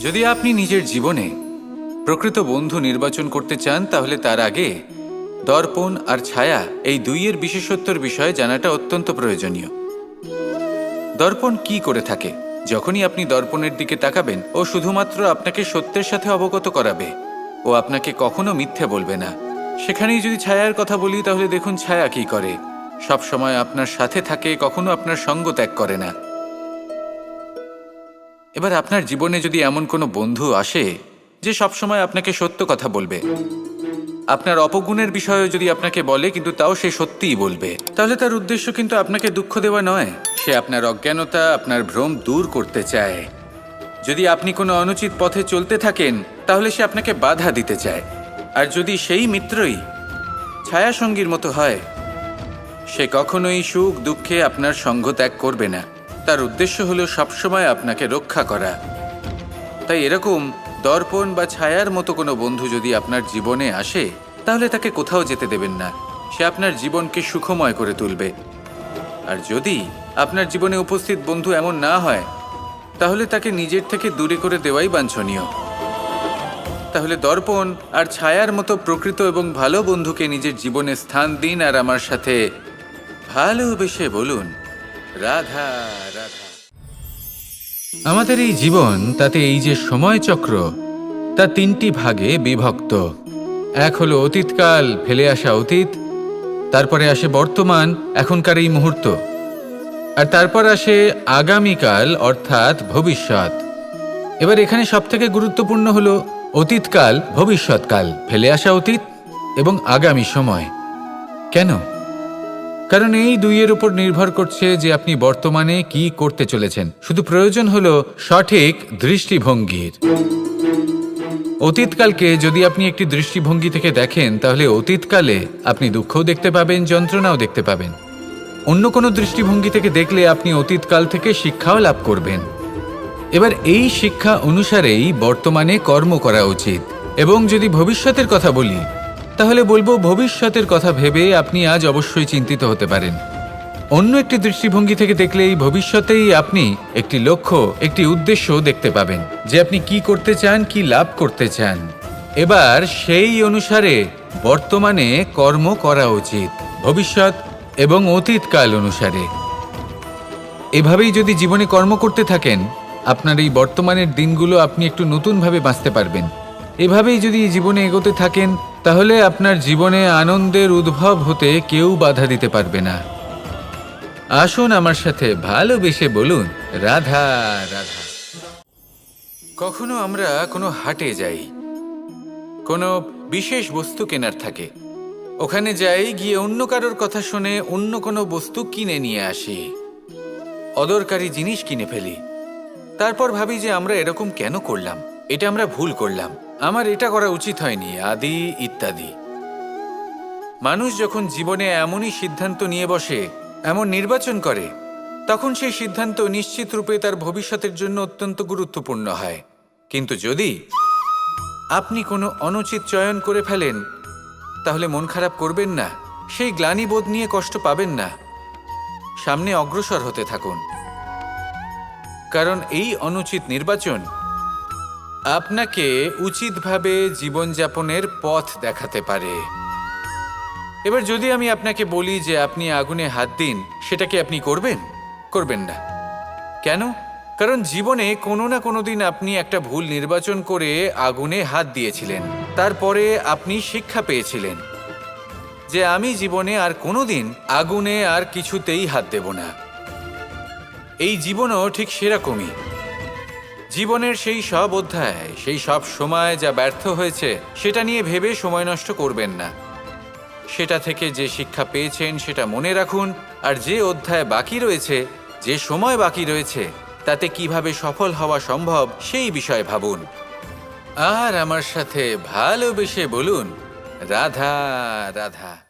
যদি আপনি নিজের জীবনে প্রকৃত বন্ধু নির্বাচন করতে চান, তাহলে তার আগে দর্পণ আর ছায়া এই দুইয়ের বিশেষত্বর বিষয়ে জানাটা অত্যন্ত প্রয়োজনীয়। দর্পণ কি করে থাকে? যখনই আপনি দর্পণের দিকে তাকাবেন, ও শুধুমাত্র আপনাকে সত্যের সাথে অবগত করাবে, ও আপনাকে কখনো মিথ্যে বলবে না। সেখানেই যদি ছায়ার কথা বলি, তাহলে দেখুন ছায়া কি করে। সব সময় আপনার সাথে থাকে, কখনো আপনার সঙ্গ ত্যাগ করে না। এবার আপনার জীবনে যদি এমন কোনো বন্ধু আসে যে সবসময় আপনাকে সত্য কথা বলবে, আপনার অপগুণের বিষয়ে যদি আপনাকে বলে কিন্তু তাও সে সত্যিই বলবে, তাহলে তার উদ্দেশ্য কিন্তু আপনাকে দুঃখ দেওয়া নয়। সে আপনার অজ্ঞানতা, আপনার ভ্রম দূর করতে চায়। যদি আপনি কোনো অনুচিত পথে চলতে থাকেন, তাহলে সে আপনাকে বাধা দিতে চায়। আর যদি সেই মিত্রই ছায়াসঙ্গীর মতো হয়, সে কখনোই সুখ দুঃখে আপনার সঙ্গ ত্যাগ করবে না। তার উদ্দেশ্য হলো সবসময় আপনাকে রক্ষা করা। তাই এরকম দর্পণ বা ছায়ার মতো কোনো বন্ধু যদি আপনার জীবনে আসে, তাহলে তাকে কোথাও যেতে দেবেন না। সে আপনার জীবনকে সুখময় করে তুলবে। আর যদি আপনার জীবনে উপস্থিত বন্ধু এমন না হয়, তাহলে তাকে নিজের থেকে দূরে করে দেওয়াই বাঞ্ছনীয়। তাহলে দর্পণ আর ছায়ার মতো প্রকৃত এবং ভালো বন্ধুকে নিজের জীবনে স্থান দিন আর আমার সাথে ভালোবেসে বলুন রাধা রাধা। আমাদের এই জীবন, তাতে এই যে সময় চক্র তা তিনটি ভাগে বিভক্ত। এক হলো অতীতকাল, ফেলে আসা অতীত, তারপরে আসে বর্তমান, এখনকার এই মুহূর্ত। আর তারপর আসে আগামীকাল, অর্থাৎ ভবিষ্যৎ। এবার এখানে সবথেকে গুরুত্বপূর্ণ হলো অতীতকাল, ভবিষ্যৎকাল, ফেলে আসা অতীত এবং আগামী সময়। কেন? কারণ এই দুইয়ের উপর নির্ভর করছে যে আপনি বর্তমানে কি করতে চলেছেন। শুধু প্রয়োজন হলো সঠিক দৃষ্টিভঙ্গির। অতীতকালকে যদি আপনি একটি দৃষ্টিভঙ্গি থেকে দেখেন, তাহলে অতীতকালে আপনি দুঃখও দেখতে পাবেন, যন্ত্রণাও দেখতে পাবেন। অন্য কোনো দৃষ্টিভঙ্গি থেকে দেখলে আপনি অতীতকাল থেকে শিক্ষাও লাভ করবেন। এবার এই শিক্ষা অনুসারেই বর্তমানে কর্ম করা উচিত। এবং যদি ভবিষ্যতের কথা বলি তাহলে বলব, ভবিষ্যতের কথা ভেবে আপনি আজ অবশ্যই চিন্তিত হতে পারেন। অন্য একটি দৃষ্টিভঙ্গি থেকে দেখলে এই ভবিষ্যতেই আপনি একটি লক্ষ্য, একটি উদ্দেশ্য দেখতে পাবেন যে আপনি কি করতে চান, কি লাভ করতে চান। এবার সেই অনুসারে বর্তমানে কর্ম করা উচিত, ভবিষ্যৎ এবং অতীতকাল অনুসারে। এভাবেই যদি জীবনে কর্ম করতে থাকেন, আপনার এই বর্তমানের দিনগুলো আপনি একটু নতুনভাবে বাঁচতে পারবেন। এভাবেই যদি জীবনে এগোতে থাকেন তাহলে আপনার জীবনে আনন্দের উদ্ভব হতে কেউ বাধা দিতে পারবে না। আসুন আমার সাথে ভালোবেসে বলুন, রাধা রাধা। কখনো আমরা কোনো হাটে যাই, কোনো বিশেষ বস্তু কেনার থাকে। ওখানে যাই, গিয়ে অন্য কারোর কথা শুনে অন্য কোনো বস্তু কিনে নিয়ে আসি। অদরকারি জিনিস কিনে ফেলি। তারপর ভাবি যে আমরা এরকম কেন করলাম? এটা আমরা ভুল করলাম। আমার এটা করা উচিত হয়নি, আদি ইত্যাদি। মানুষ যখন জীবনে এমনই সিদ্ধান্ত নিয়ে বসে, এমন নির্বাচন করে, তখন সেই সিদ্ধান্ত নিশ্চিত রূপে তার ভবিষ্যতের জন্য অত্যন্ত গুরুত্বপূর্ণ হয়। কিন্তু যদি আপনি কোনো অনুচিত চয়ন করে ফেলেন, তাহলে মন খারাপ করবেন না, সেই গ্লানিবোধ নিয়ে কষ্ট পাবেন না। সামনে অগ্রসর হতে থাকুন। কারণ এই অনুচিত নির্বাচন আপনাকে উচিতভাবে জীবনযাপনের পথ দেখাতে পারে। এবার যদি আমি আপনাকে বলি যে আপনি আগুনে হাত দিন, সেটা কি আপনি করবেন? করবেন না। কেন? কারণ জীবনে কোনো না কোনো দিন আপনি একটা ভুল নির্বাচন করে আগুনে হাত দিয়েছিলেন। তারপরে আপনি শিক্ষা পেয়েছিলেন যে আমি জীবনে আর কোনোদিন আগুনে আর কিছুতেই হাত দেব না। এই জীবনও ঠিক সেরকমই। জীবনের সেই সব অধ্যায়, সেই সব সময় যা ব্যর্থ হয়েছে, সেটা নিয়ে ভেবে সময় নষ্ট করবেন না। সেটা থেকে যে শিক্ষা পেয়েছেন, সেটা মনে রাখুন, আর যে অধ্যায় বাকি রয়েছে, যে সময় বাকি রয়েছে, তাতে কীভাবে সফল হওয়া সম্ভব, সেই বিষয়ে ভাবুন। আর আমার সাথে ভালোবেসে বলুন, রাধা রাধা।